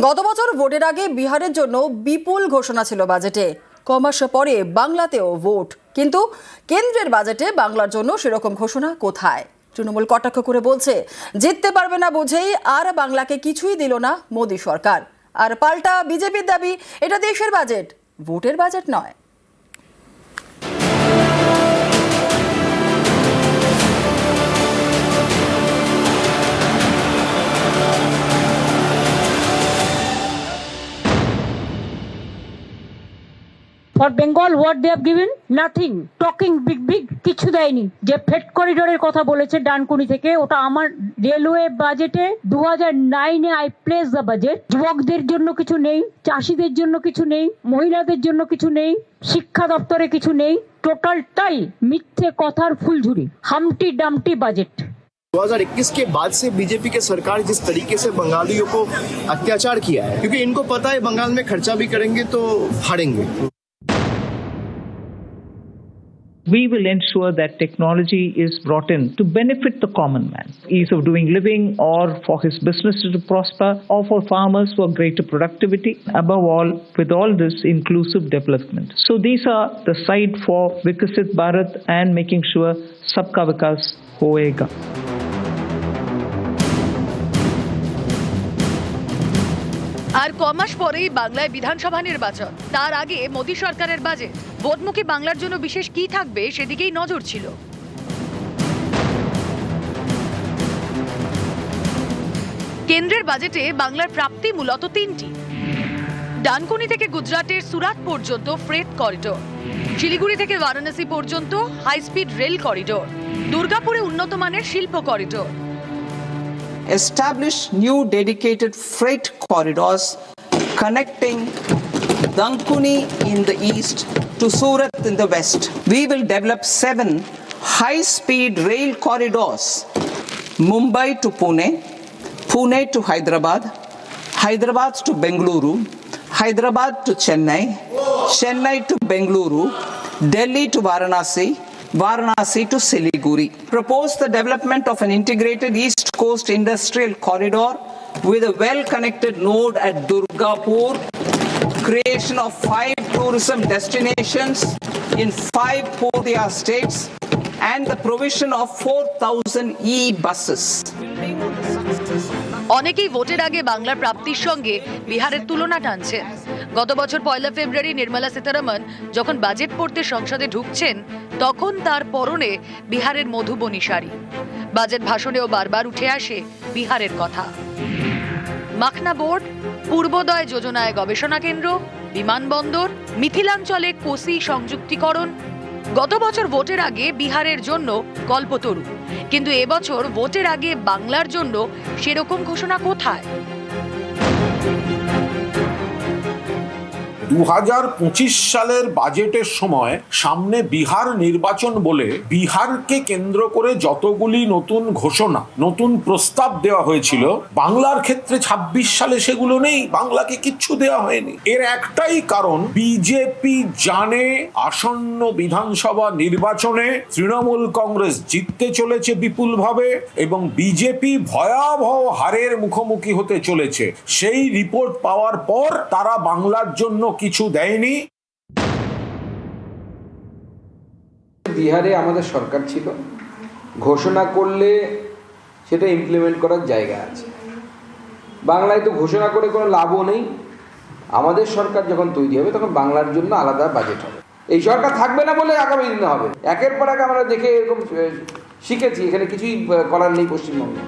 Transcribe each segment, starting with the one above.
গত বছর ভোটের আগে বিহারের জন্য বিপুল ঘোষণা ছিল বাজেটে। কমাস পরে বাংলাতেও ভোট। কিন্তু কেন্দ্রের বাজেটে বাংলার জন্য সেরকম ঘোষণা কোথায়? তৃণমূল কটাক্ষ করে বলছে, জিততে পারবে না বুঝেই আর বাংলাকে কিছুই দিল না মোদী সরকার। আর পাল্টা বিজেপির দাবি, এটা দেশের বাজেট। ভোটের বাজেট নয়। for Bengal what they have given nothing talking big big কিছু দেয়নি যে ফেট করিডোরের কথা বলেছে ডানকুনি থেকে ওটা আমার রেলওয়ে বাজেটে দু হাজার নাইনে আই প্লেস দ্য বাজেট যুবকদের জন্য কিছু নেই চাষিদের জন্য কিছু নেই মহিলাদের জন্য কিছু নেই শিক্ষা দপ্তরে কিছু নেই টোটালটাই মিথ্যে কথার ফুলঝুরি হামটি ডামটি বাজেট 2021 के बाद से बीजेपी के सरकार जिस तरीके से बंगालियों को अत्याचार किया है क्योंकि इनको पता है बंगाल में खर्चा भी करेंगे तो हारेंगे we will ensure that technology is brought in to benefit the common man, ease of doing living or for his business to prosper or for farmers for greater productivity. Above all, with all this inclusive development. So these are the side for Vikasit Bharat and making sure Sabka Vikas hoega. আর কমাস পরেই বাংলায় বিধানসভা নির্বাচন। তার আগে মোদী সরকারের budget. ভোটমুখী বাংলার জন্য বিশেষ কি থাকবে সেদিকেই নজর ছিল। কেন্দ্রের বাজেটে বাংলার প্রাপ্তি মূলত তিনটি। ডানকুনি থেকে গুজরাটের সুরাট পর্যন্ত ফ্রেট করিডোর। শিলিগুড়ি থেকে বারাণসী পর্যন্ত হাই স্পিড রেল করিডোর। দুর্গাপুরে উন্নত মানের শিল্প corridor. Establish new dedicated freight corridors connecting Dankuni in the east to Surat in the west. We will develop seven high speed rail corridors Mumbai to Pune, Pune to Hyderabad, Hyderabad to Bengaluru, Hyderabad to Chennai, Chennai to Bengaluru, Delhi to Varanasi, Varanasi to Siliguri. Propose the development of an integrated East Coast industrial corridor with a well-connected node at Durgapur, creation of five tourism destinations in five Podhya states, and the provision of 4,000 e-buses. অনেকেই ভোটের আগে বাংলার প্রাপ্তির সঙ্গে বিহারের তুলনা টানছেন গত বছর পয়লা ফেব্রুয়ারি নির্মলা সীতারামন যখন বাজেট পড়তে সংসদে ঢুকছেন তখন তার পরনে বিহারের মধুবনী শাড়ি বাজেট ভাষণেও বারবার উঠে আসে বিহারের কথা। মাখনা বোর্ড, পূর্বোদয় যোজনায় গবেষণা কেন্দ্র বিমানবন্দর মিথিলাঞ্চলে কোসি সংযুক্তিকরণ। গত বছর ভোটের আগে বিহারের জন্য কল্পতরু। কিন্তু এবছর ভোটের আগে বাংলার জন্য সেরকম ঘোষণা কোথায়? দু হাজার পঁচিশ সালের বাজেটের সময় সামনে বিহার নির্বাচন বলে বিহারকে কেন্দ্র করে যতগুলি নতুন ঘোষণা, নতুন প্রস্তাব দেওয়া হয়েছিল, বাংলার ক্ষেত্রে ২৬ সালে সেগুলো নেই, বাংলাকে কিচ্ছু দেওয়া হয়নি। এর একটাই কারণ, বিজেপি জানে আসন্ন বিধানসভা নির্বাচনে তৃণমূল কংগ্রেস জিততে চলেছে বিপুলভাবে এবং বিজেপি ভয়াবহ হারের মুখোমুখি হতে চলেছে। সেই রিপোর্ট পাওয়ার পর তারা বাংলার জন্য কিছু দেয়নি। বিহারে আমাদের সরকার ছিল। ঘোষণা করলে সেটা ইমপ্লিমেন্ট করার জায়গা আছে। বাংলায় তো ঘোষণা করে কোনো লাভও নেই। আমাদের সরকার যখন তৈরি হবে তখন বাংলার জন্য আলাদা বাজেট হবে। এই সরকার থাকবে না বলে আগামী দিনে হবে। একের পর এক আমরা দেখে এরকম শিখেছি। এখানে কিছুই করার নেই পশ্চিমবঙ্গে।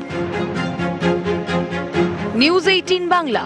News eighteen Bangla